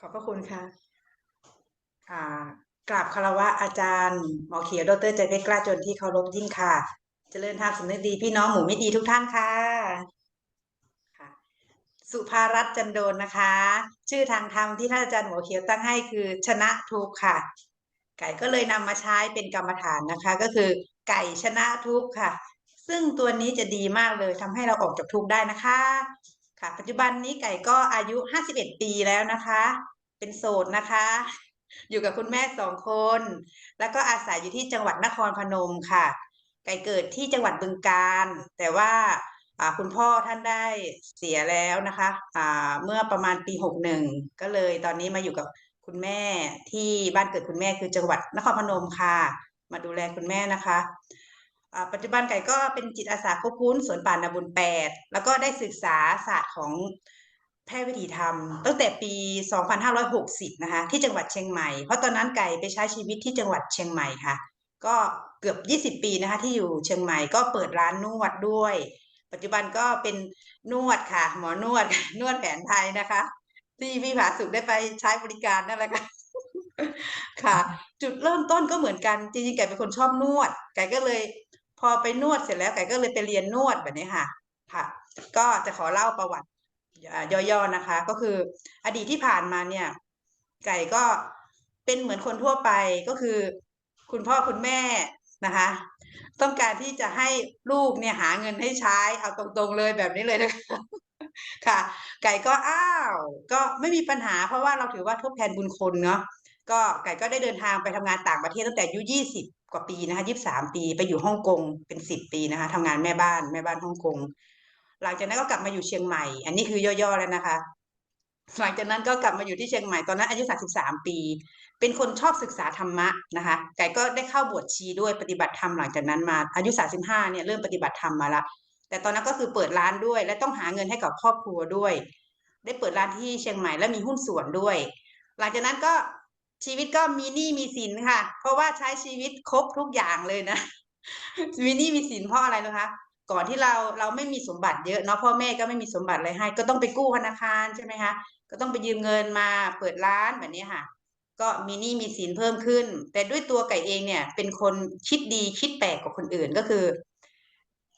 ขอบพระคุณค่ะกราบคารวะอาจารย์หมอเขียวดรใจเพชรกล้าจนที่เคารพยิ่งค่ะ เจริญธรรมสำนึกดีพี่น้องหมู่ไม่ดีทุกท่านค่ะค่ะ สุภารัตน์จันโดนนะคะ ชื่อทางธรรมที่ท่านอาจารย์หมอเขียวตั้งให้คือชนะทุกค่ะ ไก่ก็เลยนำมาใช้เป็นกรรมฐานนะคะ ก็คือไก่ชนะทุกค่ะ ซึ่งตัวนี้จะดีมากเลยทำให้เราออกจากทุกได้นะคะ ค่ะ ปัจจุบันนี้ไก่ก็อายุ 51 ปีแล้วนะคะ เป็นโสดนะคะ อยู่กับคุณแม่สองคน แล้วก็อาศัยอยู่ที่จังหวัดนครพนมค่ะ ไก่เกิดที่จังหวัดบึงกาฬแต่ว่าคุณพ่อท่านได้เสียแล้วนะคะอ่าเมื่อประมาณปีหกหนึ่งก็เลยตอนนี้มาอยู่กับคุณแม่ที่บ้านเกิดคุณแม่คือจังหวัดนครพนมค่ะ มาดูแลคุณแม่นะคะ ปัจจุบันไก่ก็เป็นจิตอาสาควบคุมสวนป่านาบุญแปดแล้วก็ได้ศึกษาศาสตร์ของแพทย์วิถีธรรม ตั้งแต่ปี 2560 นะคะ ที่จังหวัดเชียงใหม่ เพราะตอนนั้นไก่ไปใช้ชีวิตที่จังหวัดเชียงใหม่ค่ะ ก็เกือบ 20 ปีนะคะที่อยู่เชียงใหม่ก็เปิดร้านนวดด้วย ปัจจุบันก็เป็นนวดค่ะ หมอนวดนวดแผนไทยนะคะ ที่พี่ผาสุขได้ไปใช้บริการนั่นแหละค่ะค่ะ จุดเริ่มต้นก็เหมือนกันจริงๆไก่เป็นคนชอบนวด ไก่ก็เลย พอไปนวดเสร็จแล้วไก่ก็เลยไปเรียนนวดแบบนี้ค่ะค่ะ ก็จะขอเล่าประวัติอ่าย่อๆนะคะ ก็คืออดีตที่ผ่านมาเนี่ย ไก่ก็เป็นเหมือนคนทั่วไปก็คือ คุณพ่อคุณแม่นะคะ ต้องการที่จะให้ลูกเนี่ยหาเงินให้ใช้เอาตรงๆเลยแบบนี้เลยนะคะค่ะ ไก่ก็อ้าว ก็ไม่มีปัญหาเพราะว่าเราถือว่าทดแทนบุญคุณเนาะ ก็ไก่ก็ได้เดินทางไปทำงานต่างประเทศตั้งแต่อายุยี่สิบกว่าปีนะคะยี่สามปี ไปอยู่ฮ่องกงเป็นสิบปีนะคะทำงานแม่บ้านแม่บ้านฮ่องกงหลังจากนั้นก็กลับมาอยู่เชียงใหม่ อันนี้คือย่อๆแล้วนะคะ หลังจากนั้นก็กลับมาอยู่ที่เชียงใหม่ตอนนั้นอายุ33ปี เป็นคนชอบศึกษาธรรมะนะคะ ไก่ก็ได้เข้าบวชชีด้วยปฏิบัติธรรมหลังจากนั้นมาอายุ35เนี่ยเริ่มปฏิบัติธรรมมาละแต่ตอนนั้นก็คือเปิดร้านด้วย และต้องหาเงินให้กับครอบครัวด้วย ได้เปิดร้านที่เชียงใหม่และมีหุ้นส่วนด้วย หลังจากนั้นก็ ชีวิตก็มีหนี้มีสินค่ะ เพราะว่าใช้ชีวิตครบทุกอย่างเลยนะมีหนี้มีสินเพราะอะไรนะคะ ก่อนที่เราเราไม่มีสมบัติเยอะเนาะพ่อแม่ก็ไม่มีสมบัติอะไรให้ ก็ต้องไปกู้ธนาคารใช่ไหมคะก็ต้องไปยืมเงินมาเปิดร้านแบบนี้ค่ะ ก็มีหนี้มีสินเพิ่มขึ้น แต่ด้วยตัวไก่เองเนี่ย เป็นคนคิดดีคิดแปลกกว่าคนอื่นก็คือ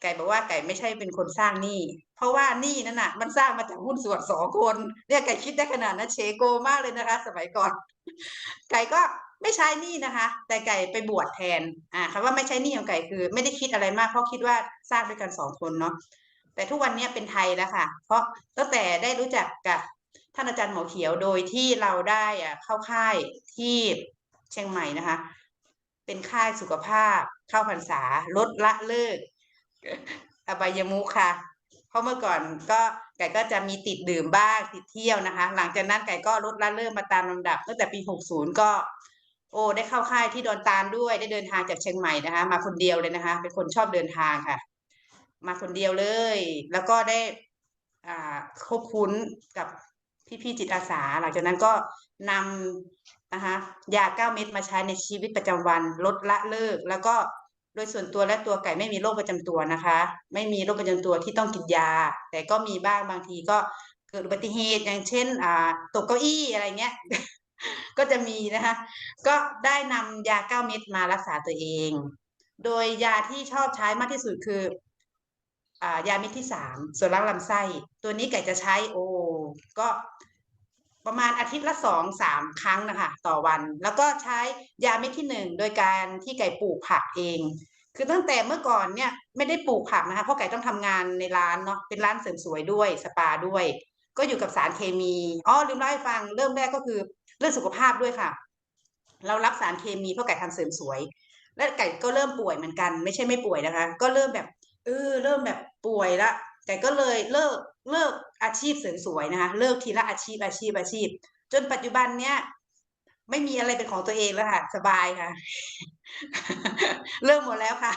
ไก่บอกว่าไก่ไม่ใช่เป็นคนสร้างหนี้ เพราะว่าหนี้นั่นน่ะ มันสร้างมาจากหุ้นส่วนสองคนเนี่ยไก่คิดได้ขนาดนั้นเชโกมากเลยนะคะ สมัยก่อน ไก่ก็ไม่ใช้หนี้นะคะ แต่ไก่ไปบวชแทนอ่าคำว่าไม่ใช้หนี้ของไก่คือ ไม่ได้คิดอะไรมากเพราะคิดว่าสร้างด้วยกันสองคนเนาะแต่ทุกวันนี้เป็นไทยแล้วค่ะ เพราะตั้งแต่ได้รู้จักกับท่านอาจารย์หมอเขียวโดยที่เราได้อะเข้าค่ายที่เชียงใหม่นะคะ เป็นค่ายสุขภาพเข้าพรรษาลดละเลิก อบายมุขค่ะ เพราะเมื่อก่อนก็ไก่ก็จะมีติดดื่มบ้างติดเที่ยวนะคะ หลังจากนั้นไก่ก็ลดละเลิกมาตามลำดับตั้งแต่ปี 60 ก็ โอ้ได้เข้าค่ายที่ดอนตาลด้วยได้เดินทางจากเชียงใหม่นะคะ มาคนเดียวเลยนะคะ เป็นคนชอบเดินทางค่ะ มาคนเดียวเลย แล้วก็ได้อ่าคบคุ้นกับพี่ๆจิตอาสา หลังจากนั้นก็นำนะคะยาเก้าเม็ดมาใช้ในชีวิตประจำวันลดละเลิก แล้วก็ โดยส่วนตัวและตัวไก่ไม่มีโรคประจำตัวนะคะ ไม่มีโรคประจำตัวที่ต้องกินยา แต่ก็มีบ้างบางทีก็เกิดอุบัติเหตุอย่างเช่น อ่า ตกเก้าอี้อะไรเงี้ย ก็จะมีนะคะ ก็ได้นำยาเก้าเม็ดมารักษาตัวเอง โดยยาที่ชอบใช้มากที่สุดคือ อ่า ยาเม็ดที่สามส่วนล้างลำไส้ ตัวนี้ไก่จะใช้โอ้ก็ ประมาณอาทิตย์ละสองสามครั้งนะคะต่อวัน แล้วก็ใช้ยาเม็ดที่หนึ่งโดยการที่ไก่ปลูกผักเอง คือตั้งแต่เมื่อก่อนเนี่ยไม่ได้ปลูกผักนะคะเพราะไก่ต้องทำงานในร้านเนาะเป็นร้านเสริมสวยด้วยสปาด้วย ก็อยู่กับสารเคมีอ๋อลืมเล่าให้ฟังเริ่มแรกก็คือเรื่องสุขภาพด้วยค่ะ เรารับสารเคมีเพราะไก่ทำเสริมสวย และไก่ก็เริ่มป่วยเหมือนกัน ไม่ใช่ไม่ป่วยนะคะ ก็เริ่มแบบเออเริ่มแบบป่วยละ ไก่ก็เลยเลิกเลิกอาชีพเสริมสวยนะคะเลิกทีละอาชีพอาชีพอาชีพ จนปัจจุบันเนี้ยไม่มีอะไรเป็นของตัวเองแล้วค่ะ สบายค่ะเลิกหมดแล้วค่ะ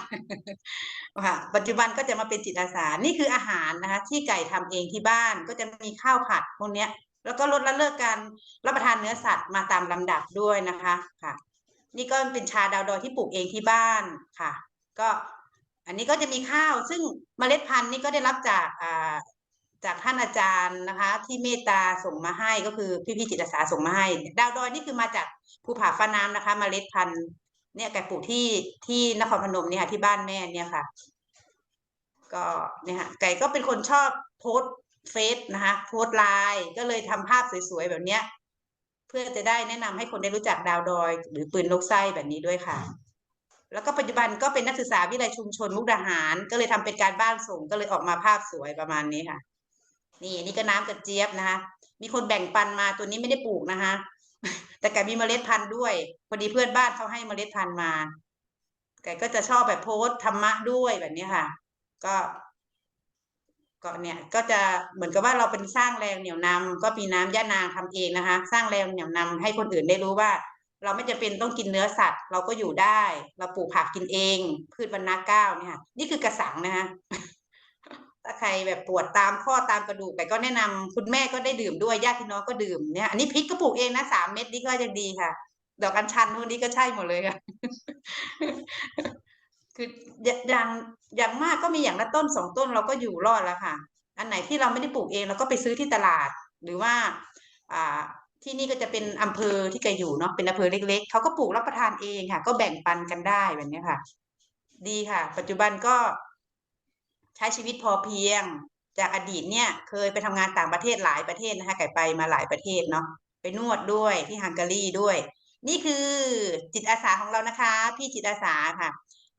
ค่ะ ปัจจุบันก็จะมาเป็นจิตอาสา นี่คืออาหารนะคะ ที่ไก่ทำเองที่บ้านก็จะมีข้าวผัดพวกเนี้ย แล้วก็ลดละเลิกการรับประทานเนื้อสัตว์มาตามลำดับด้วยนะคะค่ะ นี่ก็เป็นชาดาวดอยที่ปลูกเองที่บ้านค่ะ ก็ อันนี้ก็จะมีข้าว ซึ่งเมล็ดพันธุ์นี่ก็ได้รับจากจากท่านอาจารย์นะคะ ที่เมตตาส่งมาให้ก็คือพี่ๆจิตอาสาส่งมาให้ ดาวดอยนี่คือมาจากภูผาฟ้าน้ำนะคะมเมล็ดพันธุ์เนี่ยไก่ปลูกที่ที่นครพนมเนี่ยที่บ้านแม่เนี่ยค่ะ ก็เนี่ยค่ะไก่ก็เป็นคนชอบโพสเฟซนะคะโพสไลน์ก็เลยทำภาพสวยๆแบบเนี้ย เพื่อจะได้แนะนำให้คนได้รู้จักดาวดอย หรือปืนนกไส้แบบนี้ด้วยค่ะ แล้วก็ปัจจุบันก็เป็นนักศึกษาวิทยาลัยชุมชนมุกดาหาร ก็เลยทำเป็นการบ้านส่งก็เลยออกมาภาพสวยประมาณนี้ค่ะ นี่นี่ก็น้ำกระเจี๊ยบนะคะ มีคนแบ่งปันมาตัวนี้ไม่ได้ปลูกนะคะ แต่ไก่มีเมล็ดพันธุ์ด้วยพอดีเพื่อนบ้านเขาให้เมล็ดพันธุ์มาไก่ก็จะชอบแบบโพสต์ธรรมะด้วยแบบนี้ค่ะ ก็ก็เนี่ยก็จะเหมือนกับว่าเราเป็นสร้างแรงเหนี่ยวนำก็มีน้ำย่านางทำเองนะคะ สร้างแรงเหนี่ยวนำให้คนอื่นได้รู้ว่า เราไม่จะเป็นต้องกินเนื้อสัตว์ เราก็อยู่ได้ เราปลูกผักกินเอง พืชบรรณาก้าเนี่ยค่ะนี่คือกระสังนะคะถ้าใครแบบปวดตามข้อตามกระดูกแต่ก็แนะนำคุณแม่ก็ได้ดื่มด้วยญาติพี่น้องก็ดื่มเนี่ยอันนี้พริกก็ปลูกเองนะสามเม็ดนี่ก็ยังดีค่ะ ดอกอัญชันพวกนี้ก็ใช่หมดเลยค่ะคืออย่างอย่างมากก็มีอย่างละต้นสองต้นเราก็อยู่รอดแล้วค่ะ อันไหนที่เราไม่ได้ปลูกเองเราก็ไปซื้อที่ตลาด หรือว่า อ่า ที่นี่ก็จะเป็นอำเภอที่แกอยู่เนาะเป็นอำเภอเล็ก ๆเขาก็ปลูกรับประทานเองค่ะ ก็แบ่งปันกันได้แบบนี้ค่ะ ดีค่ะ ปัจจุบันก็ใช้ชีวิตพอเพียง จากอดีตเนี่ย เคยไปทำงานต่างประเทศหลายประเทศนะคะไก่ไปมาหลายประเทศเนาะไปนวดด้วยที่ฮังการีด้วย นี่คือจิตอาสาของเรานะคะ พี่จิตอาสาค่ะ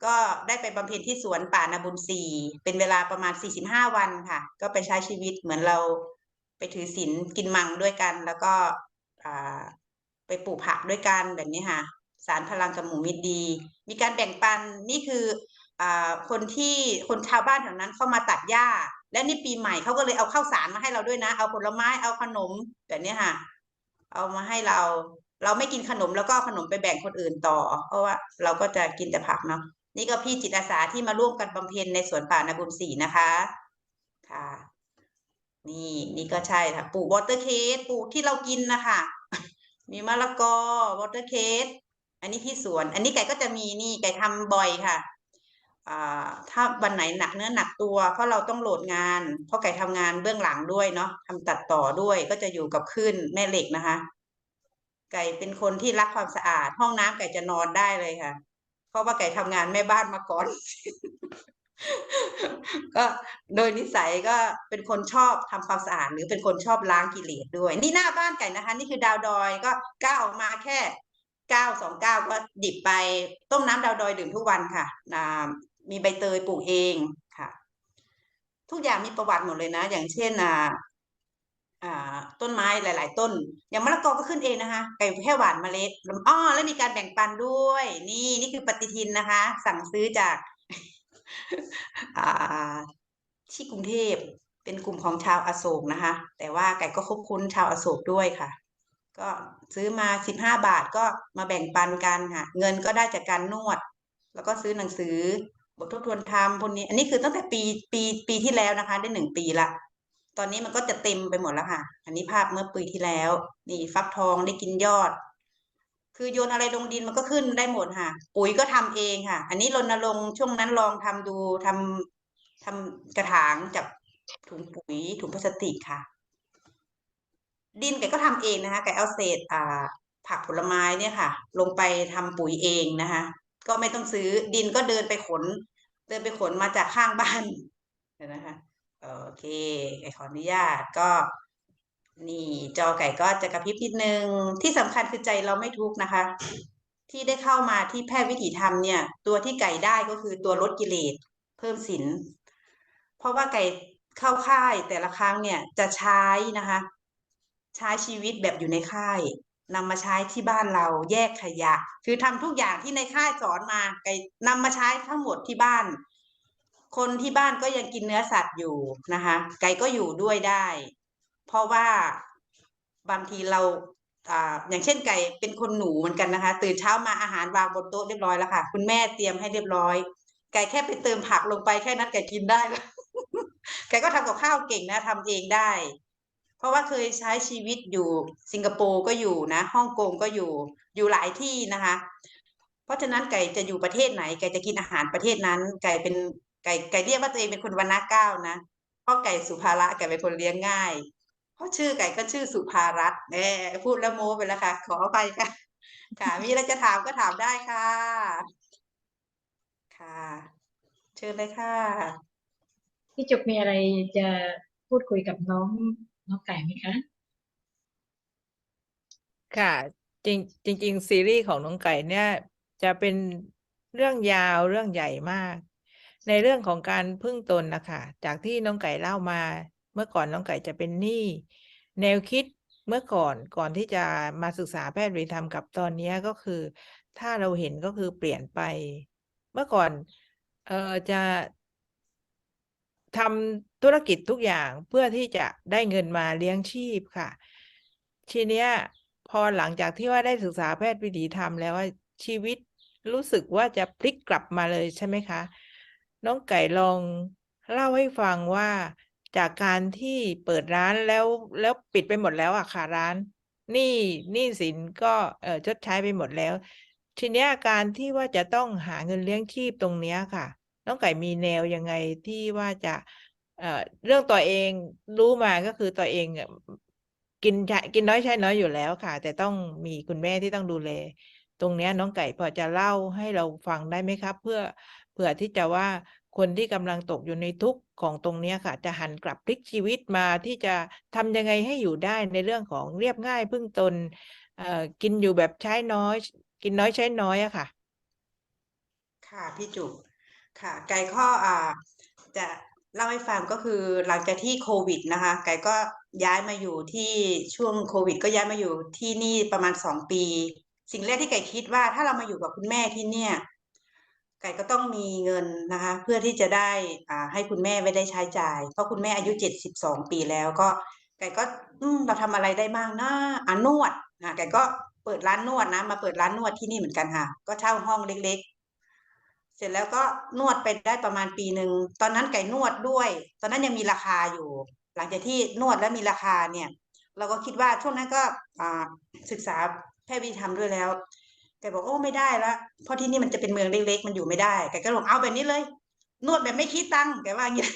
ก็ได้ไปบำเพ็ญที่สวนป่านาบุญศรีเป็นเวลาประมาณ 45 วันค่ะ ก็ไปใช้ชีวิตเหมือนเราไปถือศีลกินมังด้วยกัน แล้วก็ ไปปลูกผักด้วยกันแบบนี้ค่ะ สารพลังกับหมูมิตรดี มีการแบ่งปันนี่คืออคนที่คนชาวบ้านแถวนั้นเข้ามาตัดหญ้า และนี่ปีใหม่เขาก็เลยเอาข้าวสารมาให้เราด้วยนะ เอาผลไม้เอาขนมแบบนี้ค่ะ เอามาให้เรา เราไม่กินขนมแล้วก็ขนมไปแบ่งคนอื่นต่อ เพราะว่าเราก็จะกินแต่ผักเนาะนี่ก็พี่จิตอาสาที่มาร่วมกันบำเพ็ญในสวนป่านาบุญศรีนะคะ ค่ะ นี่นี่ก็ใช่ค่ะปลูกวอเตอร์เคสปลูกที่เรากินนะคะมีมะละกอวอเตอร์เคสอันนี้ที่สวน อันนี้ไก่ก็จะมีนี่ไก่ทำบ่อยค่ะอ่าถ้าวันไหนหนักเนื้อหนักตัว เพราะเราต้องโหลดงาน เพราะไก่ทำงานเบื้องหลังด้วยเนาะทำตัดต่อด้วยก็จะอยู่กับขึ้นแม่เหล็กนะคะ ไก่เป็นคนที่รักความสะอาด ห้องน้ำไก่จะนอนได้เลยค่ะ เพราะว่าไก่ทำงานแม่บ้านมาก่อน ก็โดยนิสัยก็เป็นคนชอบทำความสะอาดหรือเป็นคนชอบล้างกิเลสด้วย นี่หน้าบ้านไก่นะคะ นี่คือดาวดอยก็ก้าวออกมาแค่เก้าสองเก้าก็ดิบไปต้มน้ำดาวดอยดื่มทุกวันค่ะมีใบเตยปลูกเองค่ะ ทุกอย่างมีประวัติหมดเลยนะ อย่างเช่นอ่าต้นไม้หลาย ๆ ต้น อย่างมะละกอก็ขึ้นเองนะคะไก่แค่หวานเมล็ดอ้อแล้วมีการแบ่งปันด้วย นี่นี่คือปฏิทินนะคะ สั่งซื้อจาก ที่กรุงเทพเป็นกลุ่มของชาวอโศกนะคะ แต่ว่าไก่ก็คบคุ้นชาวอโศกด้วยค่ะ ก็ซื้อมาสิบห้าบาทก็มาแบ่งปันกันค่ะ เงินก็ได้จากการนวด แล้วก็ซื้อหนังสือบททบทวนธรรมพวกนี้ อันนี้คือตั้งแต่ปีปีปีที่แล้วนะคะ ได้หนึ่งปีละตอนนี้มันก็จะเต็มไปหมดแล้วค่ะ อันนี้ภาพเมื่อปีที่แล้ว นี่ฟักทองได้กินยอด คือโยนอะไรลงดินมันก็ขึ้นได้หมดค่ะ ปุ๋ยก็ทำเองค่ะ อันนี้รณรงค์ช่วงนั้นลองทำดูทำทำกระถางจากถุงปุ๋ยถุงพลาสติกค่ะ ดินไก่ก็ทำเองนะคะไก่เอาเศษอ่า ผักผลไม้เนี่ยค่ะ ลงไปทำปุ๋ยเองนะคะ ก็ไม่ต้องซื้อดินก็เดินไปขน เดินไปขนมาจากข้างบ้านนนะคะโอเคไก่ขออนุญาตก็ นี่จอไก่ก็จะกระพริบนิดนึง ที่สำคัญคือใจเราไม่ทุกข์นะคะ ที่ได้เข้ามาที่แพทย์วิถีธรรมเนี่ย ตัวที่ไก่ได้ก็คือตัวลดกิเลสเพิ่มศีลเพราะว่าไก่เข้าค่ายแต่ละครั้งเนี่ยจะใช้นะคะ ใช้ชีวิตแบบอยู่ในค่ายนำมาใช้ที่บ้านเราแยกขยะ คือทำทุกอย่างที่ในค่ายสอนมาไก่นำมาใช้ทั้งหมดที่บ้าน คนที่บ้านก็ยังกินเนื้อสัตว์อยู่นะคะ ไก่ก็อยู่ด้วยได้ เพราะว่าบางทีเราอ่าอย่างเช่นไก่เป็นคนหนูเหมือนกันนะคะ ตื่นเช้ามาอาหารวางบนโต๊ะเรียบร้อยแล้วค่ะ คุณแม่เตรียมให้เรียบร้อย ไก่แค่ไปเติมผักลงไปแค่นั้นไก่กินได้แล้วไก่ก็ทำกับข้าวเก่งนะทำเองได้ เพราะว่าเคยใช้ชีวิตอยู่สิงคโปร์ก็อยู่นะฮ่องกงก็อยู่อยู่หลายที่นะคะ เพราะฉะนั้นไก่จะอยู่ประเทศไหน ไก่จะกินอาหารประเทศนั้น ไก่เป็นไก่ไก่เรียกว่าตัวเองเป็นคนวรรณะเก้านะเพราะไก่สุภาระไก่เป็นคนเลี้ยงง่าย ราะชื่อไก่ก็ชื่อสุภารัตน์แหมพูดแล้วโม้ไปแล้วค่ะ ขออภัยค่ะ ค่ะ มีอะไรจะถามก็ถามได้ค่ะ ค่ะ เชิญเลยค่ะ พี่จุกมีอะไรจะพูดคุยกับน้องน้องไก่ไหมคะ ค่ะ จริงจริง ๆ ซีรีส์ของน้องไก่เนี่ย จะเป็นเรื่องยาวเรื่องใหญ่มาก ในเรื่องของการพึ่งตนนะคะจากที่น้องไก่เล่ามา เมื่อก่อนน้องไก่จะเป็นหนี้แนวคิดเมื่อก่อนก่อนที่จะมาศึกษาแพทย์วิธรรมกับตอนนี้ก็คือ ถ้าเราเห็นก็คือเปลี่ยนไป เมื่อก่อนเอ่อจะทำธุรกิจทุกอย่างเพื่อที่จะได้เงินมาเลี้ยงชีพค่ะ ทีเนี้ยพอหลังจากที่ว่าได้ศึกษาแพทย์วิถีธรรมแล้วว่าชีวิตรู้สึกว่าจะพลิกกลับมาเลยใช่ไหมคะ น้องไก่ลองเล่าให้ฟังว่า จากการที่เปิดร้านแล้วแล้วปิดไปหมดแล้วอะค่ะร้านหนี้หนี้สินก็เอ่อชดใช้ไปหมดแล้ว ทีเนี้ยการที่ว่าจะต้องหาเงินเลี้ยงชีพตรงเนี้ยค่ะน้องไก่มีแนวยังไงที่ว่าจะเอ่อเรื่องตัวเองรู้มาก็คือตัวเองกินใช้กินน้อยใช้น้อยอยู่แล้วค่ะ แต่ต้องมีคุณแม่ที่ต้องดูแล ตรงเนี้ยน้องไก่พอจะเล่าให้เราฟังได้ไหมครับ เพื่อเผื่อที่จะว่า คนที่กำลังตกอยู่ในทุกข์ของตรงนี้ค่ะ จะหันกลับพลิกชีวิตมาที่จะทำยังไงให้อยู่ได้ในเรื่องของเรียบง่ายพึ่งตนกินอยู่แบบใช้น้อย กินน้อยใช้น้อยอะค่ะ ค่ะพี่จุกค่ะไก่ข้ออ่าจะเล่าให้ฟังก็คือหลังจากที่โควิดนะคะ ไก่ก็ย้ายมาอยู่ที่ช่วงโควิด ก็ย้ายมาอยู่ที่นี่ประมาณสองปี สิ่งแรกที่ไก่คิดว่าถ้าเรามาอยู่กับคุณแม่ที่เนี่ย ไก่ก็ต้องมีเงินนะคะ เพื่อที่จะได้อ่าให้คุณแม่ไว้ได้ใช้จ่าย เพราะคุณแม่อายุเจ็ดสิบสองปีแล้วก็ ไก่ก็อืมเราทำอะไรได้บ้างนะอ่านวดอะไก่ก็เปิดร้านนวดนะ มาเปิดร้านนวดที่นี่เหมือนกันค่ะ ก็เช่าห้องเล็ก ๆ เสร็จแล้วก็นวดไปได้ประมาณปีหนึ่งตอนนั้นไก่นวดด้วย ตอนนั้นยังมีราคาอยู่ หลังจากที่นวดแล้วมีราคาเนี่ย เราก็คิดว่าช่วงนั้นก็อ่าศึกษาแพทย์วิถีธรรมด้วยแล้ว แกบอกโอ้ไม่ได้ละเพราะที่นี่มันจะเป็นเมืองเล็กๆ มันอยู่ไม่ได้แกก็บอกเอาแบบนี้เลย นวดแบบไม่คิดตังค์แกว่าอย่างนี้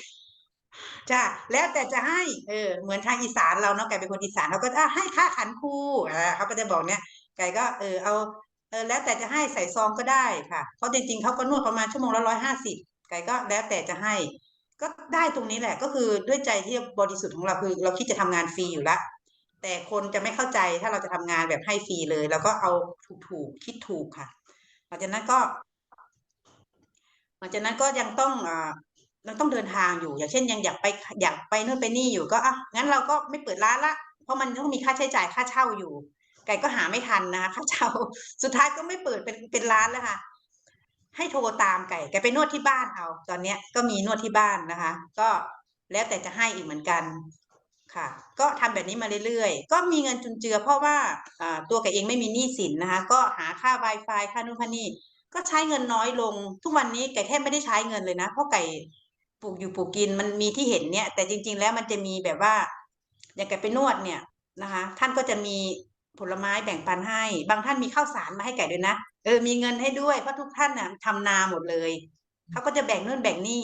จ้าแล้วแต่จะให้เออเหมือนทางอีสานเราเนาะแกเป็นคนอีสานเขาก็อะให้ค่าขันครูอ่าเขาก็จะบอกเนี่ยไก่ก็เออเอาเออแล้วแต่จะให้ใส่ซองก็ได้ค่ะเพราะจริงๆเขาก็นวดประมาณชั่วโมงละร้อยห้าสิบไก่ก็แล้วแต่จะให้ ก็ได้ตรงนี้แหละก็คือด้วยใจที่บริสุทธิ์ของเราคือ เราคิดจะทำงานฟรีอยู่แล้ว แต่คนจะไม่เข้าใจถ้าเราจะทำงานแบบให้ฟรีเลย แล้วก็เอาถูกๆคิดถูกค่ะ หลังจากนั้นก็หลังจากนั้นก็ยังต้องอ่ายังต้องเดินทางอยู่ อย่างเช่นยังอยากไปอยากไปนู่นไปนี่อยู่ก็อะงั้นเราก็ไม่เปิดร้านละ เพราะมันต้องมีค่าใช้จ่ายค่าเช่าอยู่ ไก่ก็หาไม่ทันนะคะค่าเช่า สุดท้ายก็ไม่เปิดเป็นเป็นร้านแล้วค่ะ ให้โทรตามไก่ไก่ไปนวดที่บ้านเอา ตอนเนี้ยก็มีนวดที่บ้านนะคะ ก็แล้วแต่จะให้อีกเหมือนกัน ค่ะก็ทำแบบนี้มาเรื่อยๆ ก็มีเงินจุนเจือเพราะว่าตัวไก่เองไม่มีหนี้สินนะคะ ก็หาค่า Wi-Fi ค่านู่นค่านี่ก็ใช้เงินน้อยลง ทุกวันนี้ไก่แทบไม่ได้ใช้เงินเลยนะ เพราะไก่ปลูกอยู่ปลูกกินมันมีที่เห็นเนี่ยแต่จริง ๆ แล้วมันจะมีแบบว่า อย่างไก่ไปนวดเนี่ยนะคะ ท่านก็จะมีผลไม้แบ่งปันให้ บางท่านมีข้าวสารมาให้ไก่ด้วยนะเออมีเงินให้ด้วยเพราะทุกท่านน่ะทำนาหมดเลยเขาก็จะแบ่งนู่นแบ่งนี่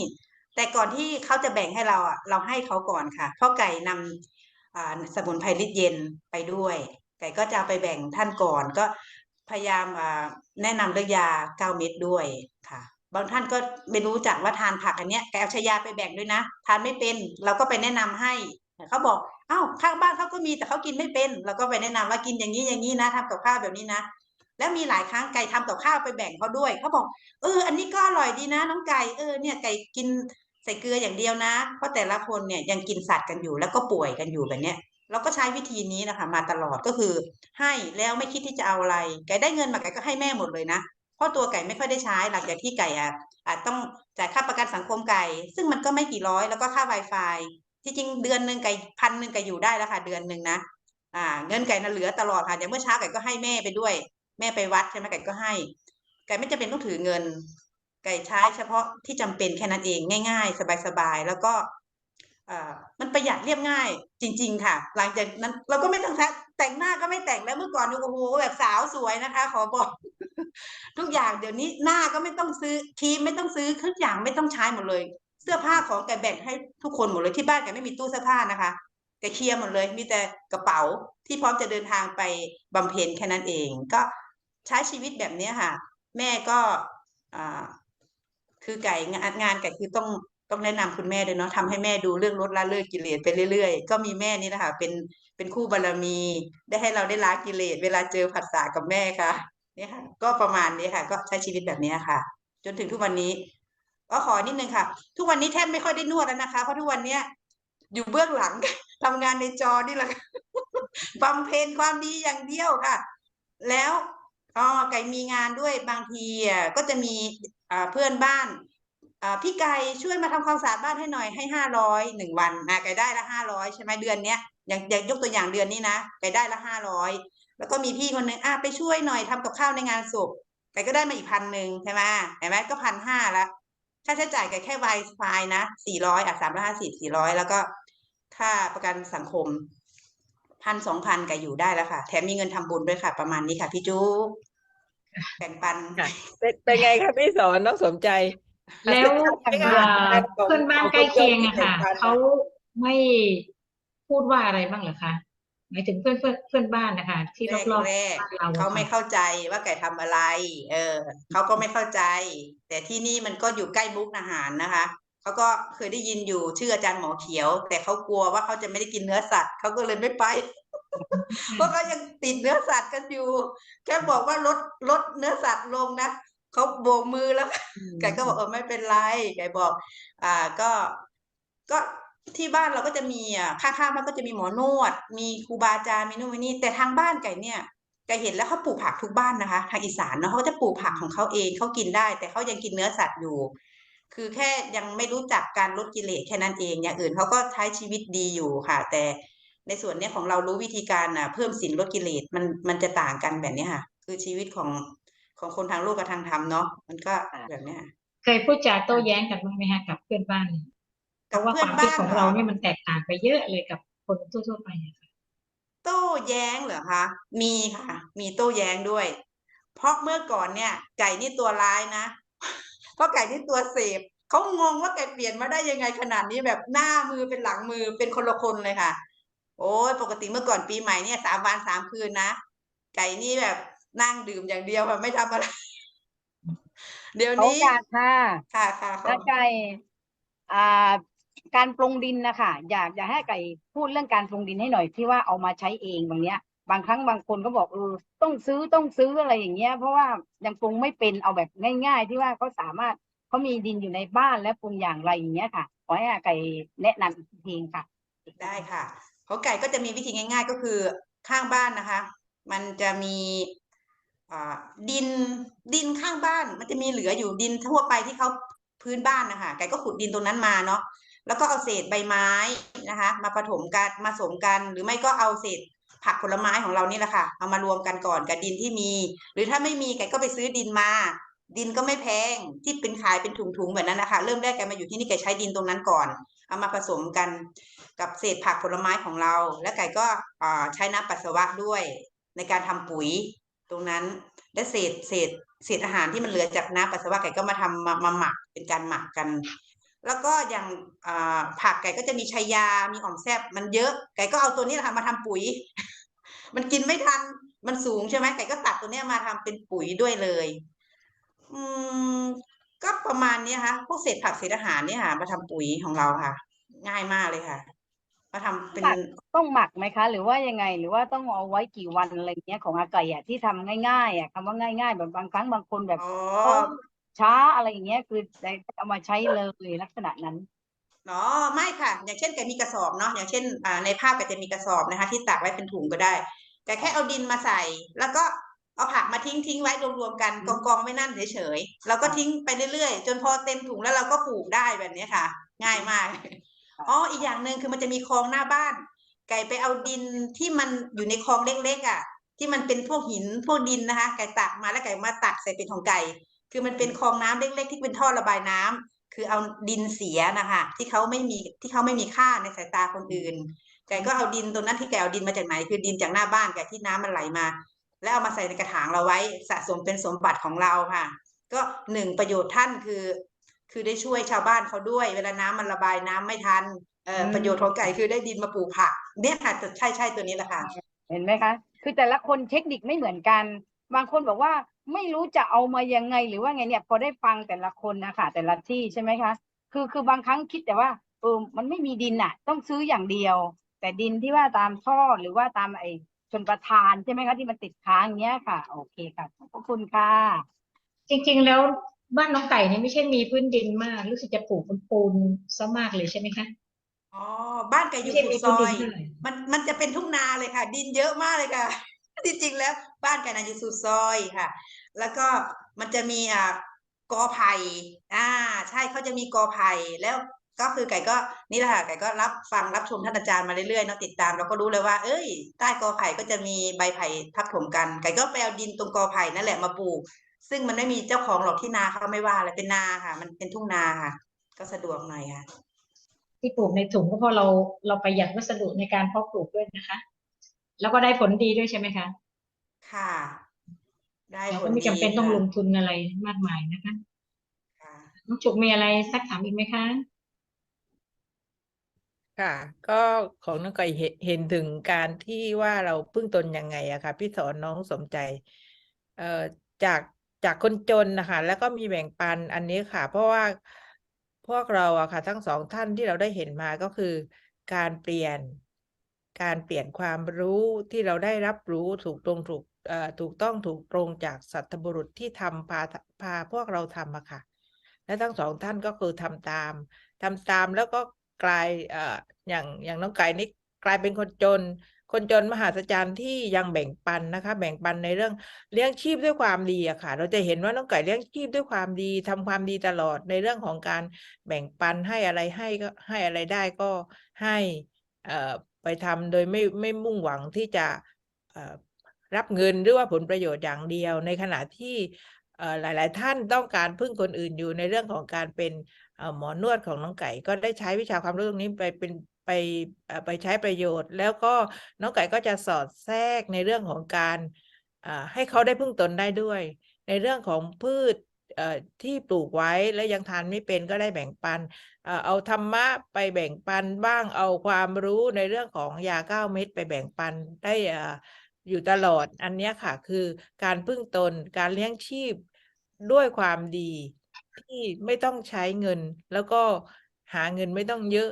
แต่ก่อนที่เขาจะแบ่งให้เราอะเราให้เขาก่อนค่ะเพราะไก่นำอ่าสมุนไพรลิตเย็นไปด้วย ไก่ก็จะไปแบ่งท่านก่อนก็พยายามแนะนำเรื่องยาเก้าเม็ดด้วยค่ะ บางท่านก็ไม่รู้จักว่าทานผักอันเนี้ยไก่เอาชายาไปแบ่งด้วยนะ ทานไม่เป็นเราก็ไปแนะนำให้เขาบอกอ้าวข้างบ้านเขาก็มีแต่เขากินไม่เป็นเราก็ไปแนะนำว่ากินอย่างนี้อย่างนี้นะทำกับข้าวแบบนี้นะแล้วมีหลายครั้งไก่ทำกับข้าวไปแบ่งเขาด้วยเขาบอกเอออันนี้ก็อร่อยดีนะ น้องไก่เออเนี่ยไก่กิน ใส่เกลืออย่างเดียวนะ เพราะแต่ละคนเนี่ยยังกินสัตว์กันอยู่แล้วก็ป่วยกันอยู่แบบเนี้ยเราก็ใช้วิธีนี้นะคะ มาตลอดก็คือให้แล้วไม่คิดที่จะเอาอะไร ไก่ได้เงินมาไก่ก็ให้แม่หมดเลยนะ เพราะตัวไก่ไม่ค่อยได้ใช้หลังจากที่ไก่อะอาจต้องจ่ายค่าประกันสังคมไก่ ซึ่งมันก็ไม่กี่ร้อยแล้วก็ค่า Wi-Fi ที่จริงเดือนหนึ่งไก่พันหนึ่งไก่อยู่ได้แล้วค่ะ เดือนหนึ่งนะอ่า เงินไก่น่ะเหลือตลอดค่ะอย่างเมื่อเช้าไก่ก็ให้แม่ไปด้วย แม่ไปวัดใช่ไหมไก่ก็ให้ ไก่ไม่จำเป็นต้องถือเงิน ไก่ใช้เฉพาะที่จำเป็นแค่นั้นเองง่าย ๆ สบายๆแล้วก็มันประหยัดเรียบง่าย จริง ๆ ค่ะ หลังจากนั้นเราก็ไม่ต้องแต่งหน้าก็ไม่แต่งแล้วเมื่อก่อนโอ้โหแบบสาวสวยนะคะ ขอบอก ทุกอย่างเดี๋ยวนี้หน้าก็ไม่ต้องซื้อครีมไม่ต้องซื้อทุกอย่างไม่ต้องใช้หมดเลย เสื้อผ้าของแกแบ่งให้ทุกคนหมดเลยที่บ้านแกไม่มีตู้เสื้อผ้านะคะแกเคลียร์หมดเลย มีแต่กระเป๋าที่พร้อมจะเดินทางไปบำเพ็ญแค่นั้นเอง ก็ใช้ชีวิตแบบนี้ค่ะ แม่ก็อ่า คือไก่งานงานไก่คือต้องต้องแนะนำคุณแม่ด้วยเนาะทำให้แม่ดูเรื่องลดละเลิกกิเลสไปเรื่อยๆ ก็มีแม่นี่แหละค่ะเป็นเป็นคู่บารมี ได้ให้เราได้ละกิเลสเวลาเจอผัสสะกับแม่ค่ะเนี่ยค่ะ ก็ประมาณนี้ค่ะ ก็ใช้ชีวิตแบบนี้ค่ะ จนถึงทุกวันนี้ ก็ขอนิดนึงค่ะ ทุกวันนี้แทบไม่ค่อยได้นวดแล้วนะคะเพราะทุกวันเนี้ยอยู่เบื้องหลังทำงานในจอนี่แหละค่ะบำเพ็ญความดีอย่างเดียวค่ะ แล้ว อ๋อไก่มีงานด้วยบางทีก็จะมีเพื่อนบ้านพี่ไก่ช่วยมาทำความสะอาดบ้านให้หน่อยให้ห้าร้อยหนึ่งวันนะไก่ได้ละห้าร้อยใช่ไหมเดือนเนี้ยอย่างอย่างยกตัวอย่างเดือนนี้นะไก่ได้ละห้าร้อยแล้วก็มีพี่คนหนึ่งอะไปช่วยหน่อยทำกับข้าวในงานศพไก่ก็ได้มาอีกพันหนึ่งใช่ไหมเห็นไหมก็พันห้าละค่าใช้จ่ายไก่แค่ Wi-Fi นะสี่ร้อยอะสามร้อยห้าสิบสี่ร้อยแล้วก็ค่าประกันสังคม พันสองพันก็อยู่ได้แล้วค่ะ แถมมีเงินทำบุญด้วยค่ะ ประมาณนี้ค่ะ พี่จุ๊กแบ่งปันค่ะเป็นเป็นไงคะพี่สอนน้องสมใจ แล้วเป็นไงอ่าการของเพื่อนบ้านใกล้เคียงอะของค่ะคนเขาไม่พูดว่าอะไรบ้างเหรอคะหมายถึงเพื่อนเพื่อนเพื่อนบ้านนะคะ ที่รอบๆแรกบ้านเราอะเขาไม่ค่ะเข้าใจว่าไก่ทำอะไร เออเขาก็ไม่เข้าใจ แต่ที่นี่มันก็อยู่ใกล้มุกอาหารนะคะ เขาก็เคยได้ยินอยู่ชื่ออาจารย์หมอเขียว แต่เขากลัวว่าเขาจะไม่ได้กินเนื้อสัตว์เขาก็เลยไม่ไปเพราะเขายังติดเนื้อสัตว์กันอยู่ แค่บอกว่าลดลดเนื้อสัตว์ลงนะเขาโบกมือแล้วไก่ก็บอกเออไม่เป็นไรไก่บอก อ่าก็ก็ที่บ้านเราก็จะมีอะข้างๆบ้านก็จะมีหมอนวด มีครูบาอาจารย์มีนู่นมีนี่แต่ทางบ้านไก่เนี่ยไก่เห็นแล้วเขาปลูกผักทุกบ้านนะคะ ทางอีสานเนาะเขาก็จะปลูกผักของเขาเองเขากินได้ แต่เขายังกินเนื้อสัตว์อยู่ คือแค่ยังไม่รู้จักการลดกิเลสแค่นั้นเองอย่างอื่นเขาก็ใช้ชีวิตดีอยู่ค่ะ แต่ในส่วนเนี้ยของเรารู้วิธีการอะเพิ่มศีลลดกิเลสมันมันจะต่างกันแบบเนี้ยค่ะ คือชีวิตของของคนทางโลกกับทางธรรมเนาะมันก็แบบเนี้ยค่ะเคยพูดจาโต้แย้งกันบ้างไหมฮะกับเพื่อนบ้านเนี่ยเพกับราะว่าเพื่คอนวามคิดบ้านของเหรเราอเนี่ยมันแตกต่างไปเยอะเลยกับคนทั่วๆไปอะค่ะโต้แย้งเหรอคะ มีค่ะ มีโต้แย้งด้วย เพราะเมื่อก่อนเนี่ย ไก่นี่ตัวร้ายนะเพราะไก่นี่ตัวเสพเขางงว่าไก่เปลี่ยนมาได้ยังไงขนาดนี้แบบหน้ามือเป็นหลังมือเป็นคนละคนเลยค่ะ โอ้ยปกติเมื่อก่อนปีใหม่เนี่ยสามวันสามคืนนะไก่นี่แบบนั่งดื่มอย่างเดียวค่ะไม่ทำอะไร เดี๋ยวโอนี้กาสค่ะค่ะค่ะขอน้าไก่อ่าการปรุงดินนะคะอยากอยากให้ไก่พูดเรื่องการปรุงดินให้หน่อยที่ว่าเอามาใช้เองบางเนี้ย บางครั้งบางคนก็บอกเออต้องซื้อต้องซื้ออะไรอย่างเงี้ย เพราะว่ายังปรุงไม่เป็นเอาแบบง่าย ๆ ที่ว่าเขาสามารถเขามีดินอยู่ในบ้านและปรุงอย่างไรอย่างเงี้ยค่ะขอให้อาไก่แนะนำอีกทีค่ะ ได้ค่ะของไก่ก็จะมีวิธีง่าย ๆ ก็คือข้างบ้านนะคะ มันจะมีดินดินข้างบ้าน มันจะมีเหลืออยู่ดินทั่วไปที่เขาพื้นบ้านนะคะไก่ก็ขุดดินตรงนั้นมาเนาะแล้วก็เอาเศษใบไม้นะคะ มาผสมกันมาสมกัน หรือไม่ก็เอาเศษ ผักผลไม้ของเรานี่แหละค่ะ เอามารวมกันก่อนกับดินที่มี หรือถ้าไม่มีไก่ก็ไปซื้อดินมา ดินก็ไม่แพงที่เป็นขายเป็นถุงๆแบบนั้นนะคะ เริ่มแรกไก่มาอยู่ที่นี่ไก่ใช้ดินตรงนั้นก่อน เอามาผสมกันกับเศษผักผลไม้ของเรา และไก่ก็ใช้น้ำปัสสาวะด้วย ในการทำปุ๋ยตรงนั้นและเศษเศษเศษอาหารที่มันเหลือจากน้ำปัสสาวะไก่ก็มาทำมามาหมักเป็นการหมักกัน แล้วก็อย่างอ่าผักไก่ก็จะมีชายา มีอ่อมแซบมันเยอะ ไก่ก็เอาตัวนี้แหละค่ะมาทำปุ๋ย มันกินไม่ทัน มันสูงใช่ไหมไก่ก็ตัดตัวเนี้ยมาทำเป็นปุ๋ยด้วยเลย อืม ก็ประมาณนี้ค่ะ พวกเศษผักเศษอาหารเนี่ยค่ะ มาทำปุ๋ยของเราค่ะ ง่ายมากเลยค่ะ มาทำเป็นหมักต้องหมักไหมคะ หรือว่ายังไง หรือว่าต้องเอาไว้กี่วันอะไรเงี้ยของอาไก่อะที่ทำง่ายๆอะคำว่าง่าย ๆ แบบบางครั้งบางคนแบบอ๋อเขา ช้าอะไรอย่างเงี้ยคือได้เอามาใช้เลยลักษณะนั้น เนาะไม่ค่ะ อย่างเช่นแกมีกระสอบเนาะอย่างเช่นอ่าในภาพก็จะมีกระสอบนะคะ ที่ตากไว้เป็นถุงก็ได้แต่แค่เอาดินมาใส่ แล้วก็เอาผักมาทิ้งทิ้งไว้รวมๆกันกองกองๆไว้นั่นเฉยๆเราก็ทิ้งไปเรื่อยๆ จนพอเต็มถุงแล้วเราก็ปลูกได้แบบนี้ค่ะ ง่ายมากอ๋ออีกอย่างหนึ่งคือมันจะมีคลองหน้าบ้าน ไก่ไปเอาดินที่มันอยู่ในคลองเล็กๆอะ ที่มันเป็นพวกหินพวกดินนะคะ ไก่ตักมาแล้วไก่มาตักใส่เป็นของไก่ คือมันเป็นคลองน้ำเล็ก ๆ ที่เป็นท่อระบายน้ำคือเอาดินเสียนะคะที่เขาไม่มีที่เขาไม่มีค่าในสายตาคนอื่นไก่ก็เอาดินตรงนั้นที่ไก่เอาดินมาจากไหน คือดินจากหน้าบ้านไก่ที่น้ำมันไหลมา แล้วเอามาใส่ในกระถางเราไว้สะสมเป็นสมบัติของเราค่ะ ก็หนึ่งประโยชน์ท่านคือ คือได้ช่วยชาวบ้านเขาด้วย เวลาน้ำมันระบายน้ำไม่ทันเอ่อประโยชน์ของไก่คือได้ดินมาปลูกผัก เนี่ยค่ะใช่ใช่ตัวนี้แหละค่ะ เห็นไหมคะ คือแต่ละคนเทคนิคไม่เหมือนกัน บางคนบอกว่า ไม่รู้จะเอามายังไงหรือว่าไงเนี่ย พอได้ฟังแต่ละคนนะคะแต่ละที่ใช่ไหมคะ คือคือบางครั้งคิดแต่ว่าเออมันไม่มีดินอะ ต้องซื้ออย่างเดียว แต่ดินที่ว่าตามท่อหรือว่าตามไอ้ชนประทานใช่ไหมคะที่มันติดค้างเงี้ยค่ะ โอเคค่ะขอบคุณค่ะ จริงๆแล้วบ้านน้องไก่เนี่ยไม่ใช่มีพื้นดินมากรู้สึกจะปลูกเป็นปูนซะมากเลยใช่ไหมคะอ๋อบ้านไก่อไม่ยู่ใช่สุมีดซพื้นอดินยเท่าไหร่มันมันจะเป็นทุ่งนาเลยค่ะ ดินเยอะมากเลยค่ะ จริงๆแล้วบ้านไก่นอยู่สุดซอยค่ะ แล้วก็มันจะมีอ่ากอไผ่อ่า ใช่เขาจะมีกอไผ่แล้วก็คือไก่ก็นี่แหละค่ะไก่ก็รับฟังรับชมท่านอาจารย์มาเรื่อยๆเนาะติดตามเราก็รู้เลยว่า เอ้ย ใต้กอไผ่ก็จะมีใบไผ่ทับถมกัน ไก่ก็ไปเอาดินตรงกอไผ่นั่นแหละมาปลูก ซึ่งมันไม่มีเจ้าของหรอกที่นาเขาไม่ว่าอะไรเป็นนาค่ะ มันเป็นทุ่งนาค่ะ ก็สะดวกหน่อยค่ะ ที่ปลูกในถุงก็เพราะเราเราประหยัดวัสดุในการเพาะปลูกด้วยนะคะ แล้วก็ได้ผลดีด้วยใช่ไหมคะค่ะ ได้เราผก็ลไม่จำเป็นดีต้องค่ะลงทุนอะไรมากมายนะคะค่ะน้องจุกมีอะไรสักถามอีกไหมคะ ค่ะ ก็ของน้องไก่เห็นเห็นถึงการที่ว่าเราพึ่งตนยังไงอะค่ะพี่สอนน้องสมใจ เอ่อจากจากคนจนนะคะแล้วก็มีแบ่งปันอันนี้ค่ะ เพราะว่าพวกเราอะค่ะ ทั้งสองท่านที่เราได้เห็นมาก็คือ การเปลี่ยน การเปลี่ยนความรู้ที่เราได้รับรู้ถูกตรงถูกถูกต้องถูกตรงจากสัตบุรุษที่ทำพาพาพวกเราทำอะค่ะ และทั้งสองท่านก็คือทำตามทำตามแล้วก็กลายออย่างอย่างน้องไก่นี่กลายเป็นคนจน คนจนมหาศาลที่ยังแบ่งปันนะคะ แบ่งปันในเรื่องเลี้ยงชีพด้วยความดีอะค่ะ เราจะเห็นว่าน้องไก่เลี้ยงชีพด้วยความดีทำความดีตลอดในเรื่องของการแบ่งปันให้อะไรให้ก็ให้อะไรได้ก็ให้เอ่อ ไปทำโดยไม่ไม่มุ่งหวังที่จะรับเงินหรือว่าผลประโยชน์อย่างเดียว ในขณะที่หลาย ๆ ท่านต้องการพึ่งคนอื่นอยู่ในเรื่องของการเป็นหมอนวดของน้องไก่ ก็ได้ใช้วิชาความรู้ตรงนี้ไปเป็นไปไปใช้ประโยชน์ แล้วก็น้องไก่ก็จะสอดแทรกในเรื่องของการให้เขาได้พึ่งตนได้ด้วย ในเรื่องของพืช ที่ปลูกไว้และยังทานไม่เป็นก็ได้แบ่งปัน เอาธรรมะไปแบ่งปันบ้างเอาความรู้ในเรื่องของยาเก้าเม็ดไปแบ่งปันได้อยู่ตลอดอันนี้ค่ะคือการพึ่งตนการเลี้ยงชีพด้วยความดีที่ไม่ต้องใช้เงิน แล้วก็หาเงินไม่ต้องเยอะ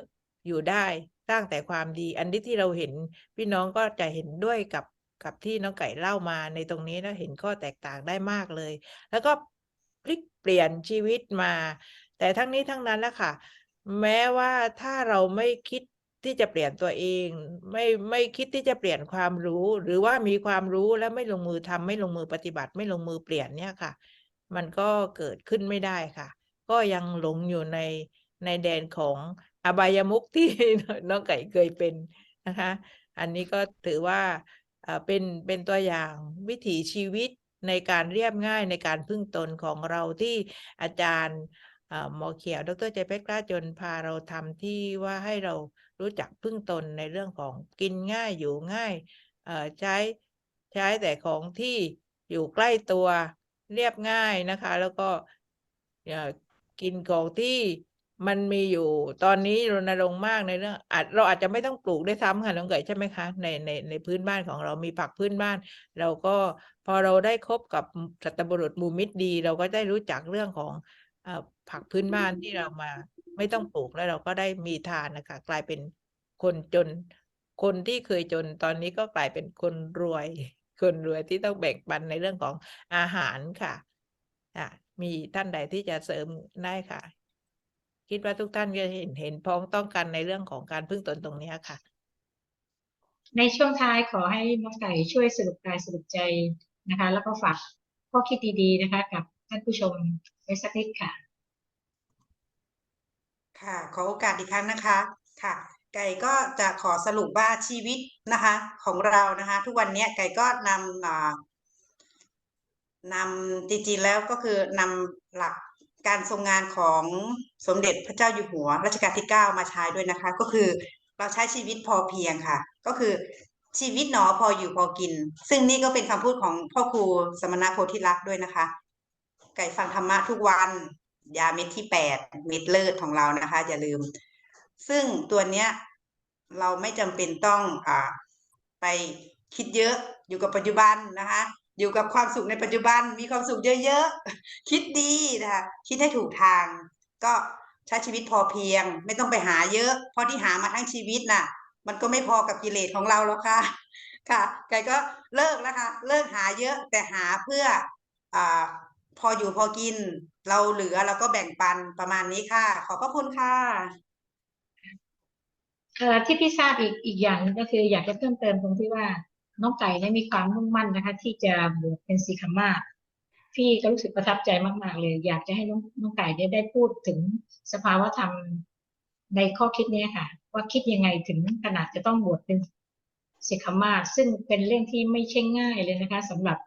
อยู่ได้สร้างแต่ความดี อันที่ที่เราเห็นพี่น้องก็จะเห็นด้วยกับกับที่น้องไก่เล่ามาในตรงนี้นะเห็นข้อแตกต่างได้มากเลย แล้วก็ พลิกเปลี่ยนชีวิตมา แต่ทั้งนี้ทั้งนั้นนะคะแม้ว่าถ้าเราไม่คิดที่จะเปลี่ยนตัวเอง ไม่ไม่คิดที่จะเปลี่ยนความรู้ หรือว่ามีความรู้แล้วไม่ลงมือทำไม่ลงมือปฏิบัติ ไม่ลงมือเปลี่ยนเนี่ยค่ะ มันก็เกิดขึ้นไม่ได้ค่ะ ก็ยังหลงอยู่ในในแดนของอบายมุขที่น้องไก่เคยเป็นนะคะ อันนี้ก็ถือว่าอ่อเป็นเป็นตัวอย่างวิถีชีวิต ในการเรียบง่ายในการพึ่งตนของเราที่อาจารย์หมอเขียว ดรใจเพชรกล้าจนพาเราทำที่ว่าให้เรารู้จักพึ่งตนในเรื่องของกินง่ายอยู่ง่ายใช้ใช้แต่ของที่อยู่ใกล้ตัวเรียบง่ายนะคะ แล้วก็กินของที่ มันมีอยู่ตอนนี้รณรงค์มากในเรื่องอาจเราอาจจะไม่ต้องปลูกได้ซ้ำค่ะน้องไก่ใช่ไหมคะในในในพื้นบ้านของเรามีผักพื้นบ้าน เราก็พอเราได้คบกับสัตบุรุษหมู่มิตรดี เราก็ได้รู้จักเรื่องของอผักพื้นบ้านที่เรามา ไม่ต้องปลูกแล้วเราก็ได้มีทานนะคะกลายเป็นคนจน คนที่เคยจนตอนนี้ก็กลายเป็นคนรวย คนรวยที่ต้องแบ่งปันในเรื่องของอาหารค่ะอะมีท่านใดที่จะเสริมได้ค่ะ คิดว่าทุกท่านก็เห็นเห็นพ้องต้องกันในเรื่องของการพึ่งตนตรงเนี้ยค่ะ ในช่วงท้ายขอให้น้องไก่ช่วยสรุปกายสรุปใจนะคะ แล้วก็ฝากข้อคิดดีๆนะคะ กับท่านผู้ชมไว้สักนิดค่ะ ค่ะ ขอโอกาสอีกครั้งนะคะค่ะ ไก่ก็จะขอสรุปว่าชีวิตนะคะ ของเรานะคะ ทุกวันเนี้ยไก่ก็นำอ่านำจริงๆแล้วก็คือนำหลัก การทรงงานของสมเด็จพระเจ้าอยู่หัวรัชกาลที่เก้ามาใช้ด้วยนะคะ ก็คือเราใช้ชีวิตพอเพียงค่ะ ก็คือชีวิตหนอพออยู่พอกิน ซึ่งนี่ก็เป็นคำพูดของพ่อครูสมณโพธิลักษ์ด้วยนะคะ ไก่ฟังธรรมะทุกวัน ยาเม็ดที่แปดเม็ดเลิศของเรานะคะ อย่าลืม ซึ่งตัวเนี้ยเราไม่จำเป็นต้องอ่าไปคิดเยอะอยู่กับปัจจุบันนะคะ อยู่กับความสุขในปัจจุบัน มีความสุขเยอะๆ คิดดีนะคะคิดให้ถูกทาง ก็ใช้ชีวิตพอเพียง ไม่ต้องไปหาเยอะ เพราะที่หามาทั้งชีวิตน่ะ มันก็ไม่พอกับกิเลสของเราแล้วค่ะ ค่ะไก่ก็เลิกแล้วค่ะเลิกหาเยอะแต่หาเพื่ออ่าพออยู่พอกิน เราเหลือเราก็แบ่งปันประมาณนี้ค่ะ ขอบพระคุณค่ะเอ่อที่พี่ทราบอีกอีกอย่างก็คืออยากจะเพิ่มเติมตรงที่ว่า น้องไก่เนี่ยมีความมุ่งมั่นนะคะ ที่จะบวชเป็นสีขมาศพี่ก็รู้สึกประทับใจมาก ๆ เลย อยากจะให้น้องน้องไก่ได้ได้พูดถึงสภาวะธรรมในข้อคิดเนี้ยค่ะ ว่าคิดยังไงถึงขนาดจะต้องบวชเป็นสิกขมาศซึ่งเป็นเรื่องที่ไม่ใช่ง่ายเลยนะคะสำหรับ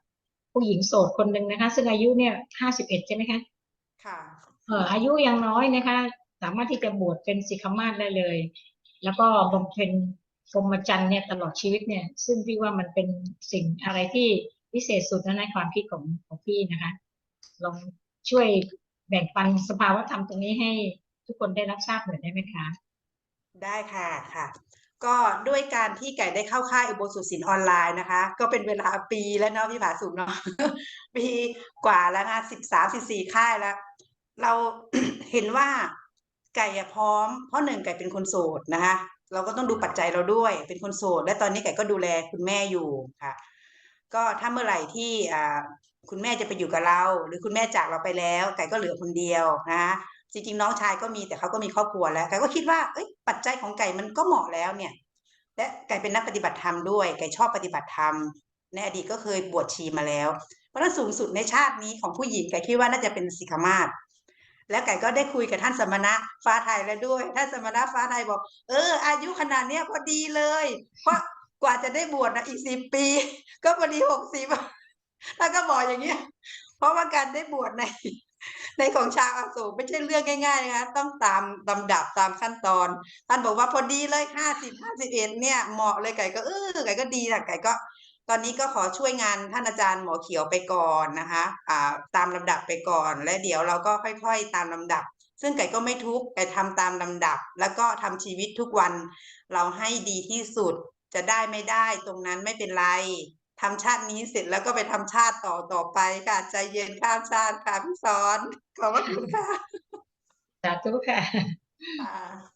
ผู้หญิงโสดคนหนึ่งนะคะ ซึ่งอายุเนี่ยห้าสิบเอ็ดใช่ไหมคะค่ะเอ่ออายุยังน้อยนะคะ สามารถที่จะบวชเป็นสิกขมาศได้เลย แล้วก็บำเพ็ญ พรหมจรรย์เนี่ยตลอดชีวิตเนี่ย ซึ่งพี่ว่ามันเป็นสิ่งอะไรที่พิเศษสุดนะในความคิดของของพี่นะคะ ลองช่วยแบ่งปันสภาวะธรรมตรงนี้ให้ทุกคนได้รับทราบหน่อยได้ไหมคะ ได้ค่ะค่ะ ก็ด้วยการที่ไก่ได้เข้าค่ายอุโบสถศิลป์ออนไลน์นะคะ ก็เป็นเวลาปีแล้วเนาะพี่ผาสุกเนาะปีกว่าแล้วนะสิบสามสิบสี่ค่ายแล้ว เราเห็นว่าไก่อะพร้อม เพราะหนึ่งไก่เป็นคนโสดนะคะ เราก็ต้องดูปัจจัยเราด้วย เป็นคนโสด และตอนนี้ไก่ก็ดูแลคุณแม่อยู่ค่ะ ก็ถ้าเมื่อไหร่ที่คุณแม่จะไปอยู่กับเรา หรือคุณแม่จากเราไปแล้ว ไก่ก็เหลือคนเดียวนะคะจริงๆน้องชายก็มีแต่เขาก็มีครอบครัวแล้วไก่ก็คิดว่าเอ้ยปัจจัยของไก่มันก็เหมาะแล้วเนี่ย และไก่เป็นนักปฏิบัติธรรมด้วย ไก่ชอบปฏิบัติธรรม ในอดีตก็เคยบวชชีมาแล้ว เพราะฉะนั้นสูงสุดในชาตินี้ของผู้หญิงไก่คิดว่าน่าจะเป็นสิกขมาศ แล้วไก่ก็ได้คุยกับท่านสมณะฟ้าไทยแล้วด้วย ท่านสมณะฟ้าไทยบอก เออ อายุขนาดเนี้ยพอดีเลย เพราะกว่าจะได้บวชนะอีกสิบปี ก็พอดีหกสิบท่านก็บอกอย่างเงี้ย เพราะว่าการได้บวชในในของชาวอโศกไม่ใช่เรื่องง่ายๆนะคะต้องตามลำดับตามขั้นตอน ท่านบอกว่าพอดีเลยห้าสิบห้าสิบเอ็ดเนี่ยเหมาะเลยไก่ก็เออไก่ก็ดีนะไก่ก็ ตอนนี้ก็ขอช่วยงานท่านอาจารย์หมอเขียวไปก่อนนะคะอ่าตามลำดับไปก่อน และเดี๋ยวเราก็ค่อยๆ ตามลำดับ ซึ่งไก่ก็ไม่ทุกข์ไก่ทำตามลำดับ แล้วก็ทำชีวิตทุกวัน เราให้ดีที่สุดจะได้ไม่ได้ตรงนั้นไม่เป็นไรทำชาตินี้เสร็จแล้วก็ไปทำชาติต่อต่อไปค่ะ ใจเย็นข้ามชาติค่ะพี่สอนขอบพระคุณค่ะสาธุค่ะอ่า